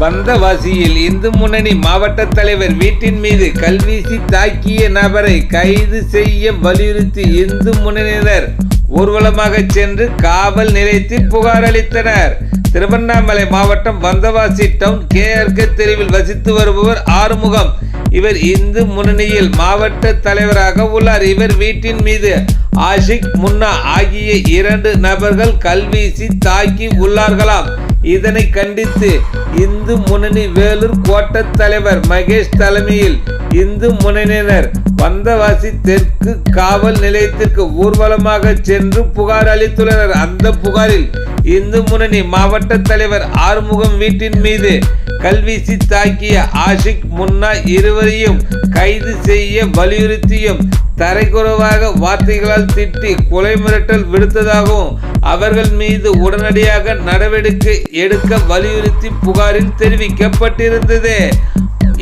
வந்தவாசியில் இந்து முன்னணி மாவட்ட தலைவர் வீட்டின் மீது கல்வீசி தாக்கிய நபரை கைது செய்ய வலியுறுத்தி இந்து முன்னணியினர் ஊர்வலமாக சென்று காவல் நிலையத்தில் புகார் அளித்தனர். திருவண்ணாமலை மாவட்டம் வந்தவாசி டவுன் கேஆர்கே தெருவில் வசித்து வருபவர் ஆறுமுகம். இவர் இந்து முன்னணியில் மாவட்ட தலைவராக உள்ளார். இவர் வீட்டின் மீது ஆஷிக் முன்னா ஆகிய இரண்டு நபர்கள் கல்வீசி தாக்கி உள்ளார்களாம். இதனை கண்டித்து இந்து முன்னணி வேலூர் கோட்ட தலைவர் மகேஷ் தலைமையில் இந்து முன்னணியினர் வந்தவாசி தெற்கு காவல் நிலையத்திற்கு ஊர்வலமாக சென்று புகார் அளித்துள்ளனர். அந்த புகாரில் இந்து முன்னணி மாவட்ட தலைவர் ஆறுமுகம் வீட்டின் மீது கல்வீசி தாக்கிய ஆஷிக் முன்னா இருவரையும் கைது செய்ய வலியுறுத்தியும் தரைக்குறவாக வார்த்தைகளால் திட்டி கொலை மிரட்டல் விடுத்ததாகவும் அவர்கள் மீது உடனடியாக நடவடிக்கை எடுக்க வலியுறுத்தி புகாரில் தெரிவிக்கப்பட்டிருந்தது.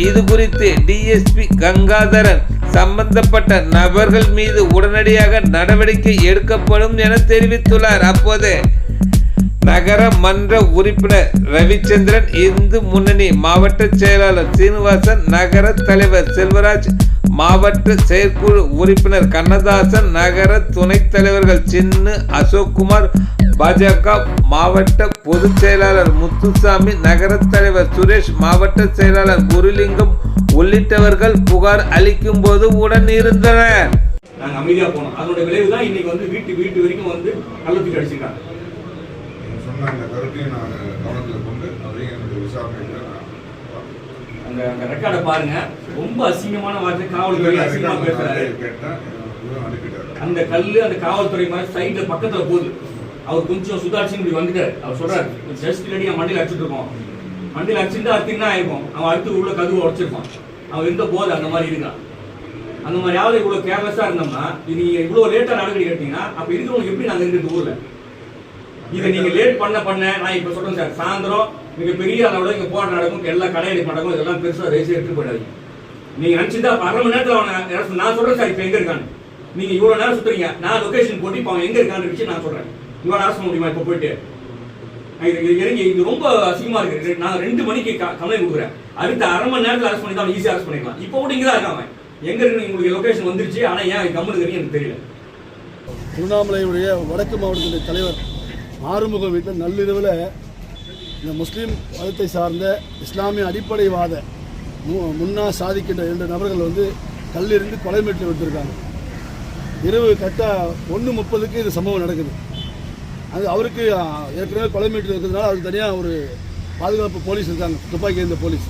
இது குறித்து டிஎஸ்பி கங்காதரன் சம்பந்தப்பட்ட நபர்கள் மீது உடனடியாக நடவடிக்கை எடுக்கப்படும் என தெரிவித்துள்ளார். அப்போது நகர மன்ற உறுப்பினர் ரவிச்சந்திரன் இந்து முன்னணி மாவட்ட செயலாளர் சீனிவாசன் நகர தலைவர் செல்வராஜ் மாவட்ட செயற்குழு உறுப்பினர் கண்ணதாசன் நகர துணைத் தலைவர்கள் சின்னு அசோக்குமார் பாஜக மாவட்ட பொதுச் செயலாளர் முத்துசாமி நகர தலைவர் சுரேஷ் மாவட்ட செயலாளர் குருலிங்கம் உள்ளிட்டவர்கள் புகார் அளிக்கும் போது உடன் இருந்தனர். நாங்கள் அமைதியாக போனோம். அதனுடைய விளைவு தான் இன்னைக்கு வந்து வீட்டு வீட்டு வரைக்கும் வந்து கள்ளத்துக்கு அடிச்சிருக்காங்க. சொன்ன அந்த கருத்தையும் நான் கவனத்தில் கொண்டு அதையும் என்னுடைய விசாரணையில் நான். அந்த ரெக்கார்டை பாருங்க. ரொம்ப அசிங்கமான வார்த்தை. காவல்துறை அசிங்கமா பேசுறாரு. அந்த கல்லு அந்த காவல்துறை மாதிரி சைடுல பக்கத்துல போகுது. அவர் கொஞ்சம் சுதாரிச்சு இப்படி வந்துட்டாரு. அவர் சொல்றாரு ஜஸ்ட் இல்லாடி அவன் மண்டியில் அடிச்சுட்டு இருக்கோம் மண்டியில் அடிச்சுட்டு என்ன ஆயிருக்கும். அவன் அடுத்து உள்ள கதவு உடைச்சிருப்பான். அவன் இருந்த போது அந்த மாதிரி இருக்கான் அந்த மாதிரி யாவது இவ்வளவு கேர்லெஸ்ஸா இருந்தோம்னா இது நீங்க இவ்வளவு லேட்டா நடவடிக்கை எடுத்தீங்கன்னா அப்ப இருக்கிறவங்க எப்படி நாங்க இருக்கிறது ஊர்ல? இதை நீங்க லேட் பண்ண பண்ண நான் இப்ப சொல்றேன் சார் சாயந்தரம் பெரிய அளவுல இங்க போராட்டம் நடக்கும் எல்லா கடையடைப்பு நடக்கும் இதெல்லாம் பெருசா ரேசி எடுத்து போயிடாதீங்க. நீங்க நினைச்சிருந்தா அரை மணி நேரத்துல அவனை நான் சொல்றேன் சார் இப்ப எங்க இருக்கான்னு. நீங்க இவ்வளவு நேரம் சுத்துறீங்க நான் லொகேஷன் போட்டு இப்ப அவன் எங்க இருக்கான்னு விஷயம் நான் சொல்றேன். இவன் அரசு முடியுமா இப்ப போயிட்டு? இது இது இறங்கி இது ரொம்ப அசிங்கமா இருக்கு. நான் ரெண்டு மணிக்கு கம்ப்ளைண்ட் கொடுக்குறேன். அடுத்த அரை மணி நேரத்தில் அரெஸ்ட் பண்ணி தான் ஈஸியாக அரெஸ்ட் பண்ணிக்கலாம் இப்போ கூட இங்கே தான் இருக்கான் அவன். எங்க இருக்கு உங்களுக்கு லொகேஷன் வந்துருச்சு? ஆனா ஏன் கம்மல் எனக்கு தெரியல. திருவண்ணாமலையுடைய வடக்கு மாவட்டத்தினுடைய தலைவர் ஆறுமுகம் வீட்டில் நள்ளிரவில் இந்த முஸ்லீம் மதத்தை சார்ந்த இஸ்லாமிய அடிப்படைவாத மு- முன்னா சாதிக்கின்ற இரண்டு நபர்கள் வந்து கல்லிருந்து கொலை மீட்டில் விட்டுருக்காங்க இரவு கரெக்டாக ஒன்று முப்பதுக்கு இது சம்பவம் நடக்குது. அது அவருக்கு ஏற்கனவே கொலை மீட்டில் இருக்கிறதுனால அவருக்கு தனியாக ஒரு பாதுகாப்பு போலீஸ் இருக்காங்க. துப்பாக்கி இருந்த போலீஸ்.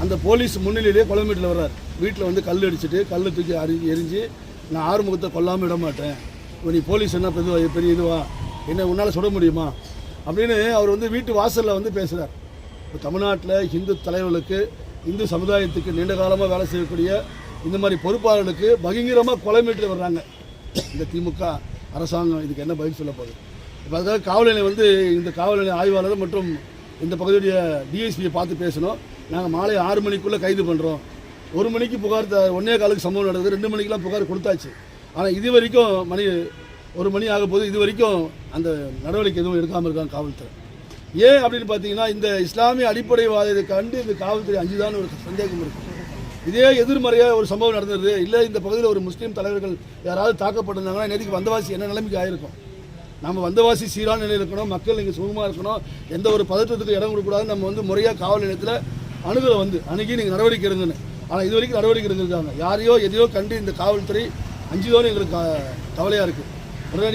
அந்த போலீஸ் முன்னிலையிலே கொலை மீட்டில் வர்றார். வீட்டில் வந்து கல் அடிச்சுட்டு கல் தூக்கி அறி எரிஞ்சு நான் ஆறுமுகத்தை கொல்லாமல் விட மாட்டேன். இப்போ நீ போலீஸ் என்ன பெரிய பெரிய இதுவா? என்ன உன்னால் சுட முடியுமா? அப்படின்னு அவர் வந்து வீட்டு வாசலில் வந்து பேசுகிறார் இப்போ தமிழ்நாட்டில் இந்து தலைவர்களுக்கு இந்து சமுதாயத்துக்கு நீண்ட காலமாக வேலை செய்யக்கூடிய இந்த மாதிரி பொறுப்பாளர்களுக்கு பகிங்கரமாக கொலை மீட்டு வர்றாங்க. இந்த திமுக அரசாங்கம் இதுக்கு என்ன பதில் சொல்ல போகுது? இப்போ அதுக்காக காவல் நிலையம் வந்து இந்த காவல் நிலைய ஆய்வாளர் மற்றும் இந்த பகுதியுடைய டிஎஸ்பியை பார்த்து பேசணும். நாங்கள் மாலை ஆறு மணிக்குள்ளே கைது பண்ணுறோம் ஒரு மணிக்கு புகார் த- ஒன்னே காலுக்கு சம்பவம் நடக்குது. ரெண்டு மணிக்கெலாம் புகார் கொடுத்தாச்சு. ஆனால் இது வரைக்கும் மணி ஒரு மணி ஆக போது இது வரைக்கும் அந்த நடவடிக்கை எதுவும் எடுக்காமல் இருக்காங்க காவல்துறை. ஏன் அப்படின்னு பார்த்தீங்கன்னா இந்த இஸ்லாமிய அடிப்படைவாதத்தை கண்டு இந்த காவல்துறை அஞ்சுதான் ஒரு சந்தேகம் இருக்கு. இதே எதிர்மறையாக ஒரு சம்பவம் நடந்தது. இல்லை இந்த பகுதியில் ஒரு முஸ்லீம் தலைவர்கள் யாராவது தாக்கப்பட்டிருந்தாங்கன்னா நேற்றுக்கு வந்தவாசி என்ன நிலைமைக்கு ஆயிருக்கும்? நம்ம வந்தவாசி சீரான நிலையில் இருக்கணும் மக்கள் இங்கே சுகமாக இருக்கணும் எந்த ஒரு பதற்றத்துக்கு இடம் கொடுக்கக்கூடாது நம்ம வந்து முறையாக காவல் நிலையத்தில் அணுகலை வந்து அணுகி நீங்கள் நடவடிக்கை எடுங்கன்னு. ஆனால் இது வரைக்கும் நடவடிக்கை எடுத்திருக்காங்க யாரையோ எதையோ கண்டு இந்த காவல்துறை அஞ்சுதோன்னு எங்களுக்கு கவலையாக இருக்குது உடனடியாக